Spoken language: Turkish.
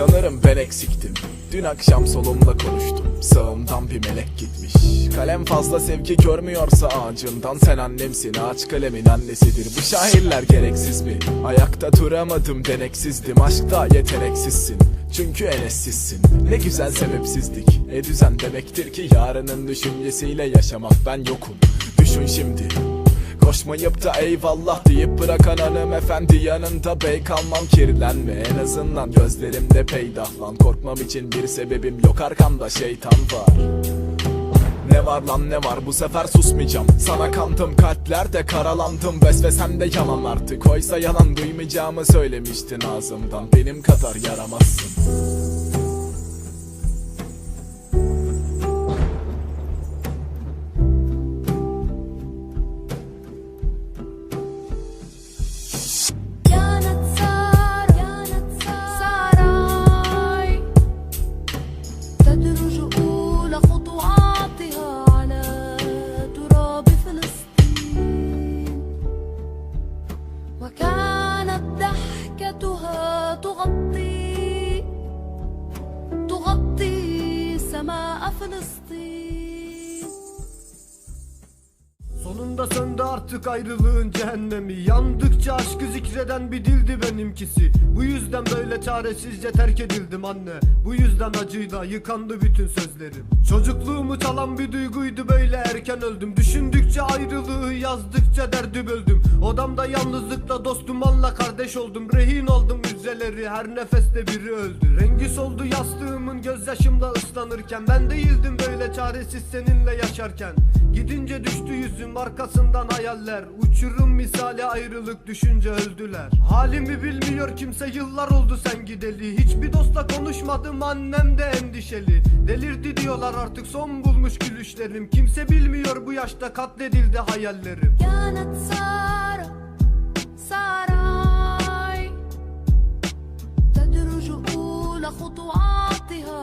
Sanırım ben eksiktim. Dün akşam solumla konuştum. Sağımdan bir melek gitmiş. Kalem fazla sevgi görmüyorsa ağacından Sen annemsin. Ağaç kalemin annesidir. Bu şairler gereksiz mi? Ayakta duramadım deneksizdim. Aşkta yeteneksizsin. Çünkü enessizsin Ne güzel sebepsizlik E düzen demektir ki yarının düşüncesiyle yaşamak. Ben yokum. Düşün şimdi Koşmayıp da eyvallah deyip bırakan hanımefendi yanında bey kalmam. Kirlenme En azından gözlerimde peydah lan Korkmam için bir sebebim yok arkamda şeytan var. Ne var lan ne var? Bu sefer susmayacağım. Sana kandım kalplerde karalandım. Vesvesen de yalan artık. Oysa yalan duymayacağımı söylemiştin ağzımdan. Benim kadar yaramazsın Fılastin Sonunda sön söndü artık ayrılığın cehennemi. Yandıkça aşkı zikreden bir dildi benimkisi. Bu yüzden böyle çaresizce terk edildim anne. Bu yüzden acıyla yıkandı bütün sözlerim. Çocukluğumu çalan bir duyguydu böyle. Erken öldüm. Düşündükçe ayrılığı yazdıkça derdi böldüm. Odamda yalnızlıkla dostum anla kardeş oldum. Rehin oldum müzeleri her nefeste biri öldü. Rengi soldu yastığımın gözyaşımla ıslanırken. Ben değildim böyle çaresiz seninle yaşarken. Gidince düştü yüzüm arkasından hayaller Uçurum misali ayrılık düşünce öldüler Halimi bilmiyor kimse yıllar oldu sen gideli Hiçbir dostla konuşmadım annem de endişeli Delirdi diyorlar artık son bulmuş gülüşlerim Kimse bilmiyor bu yaşta katledildi hayallerim كانت سارة ساراي تدرج أولى خطواتها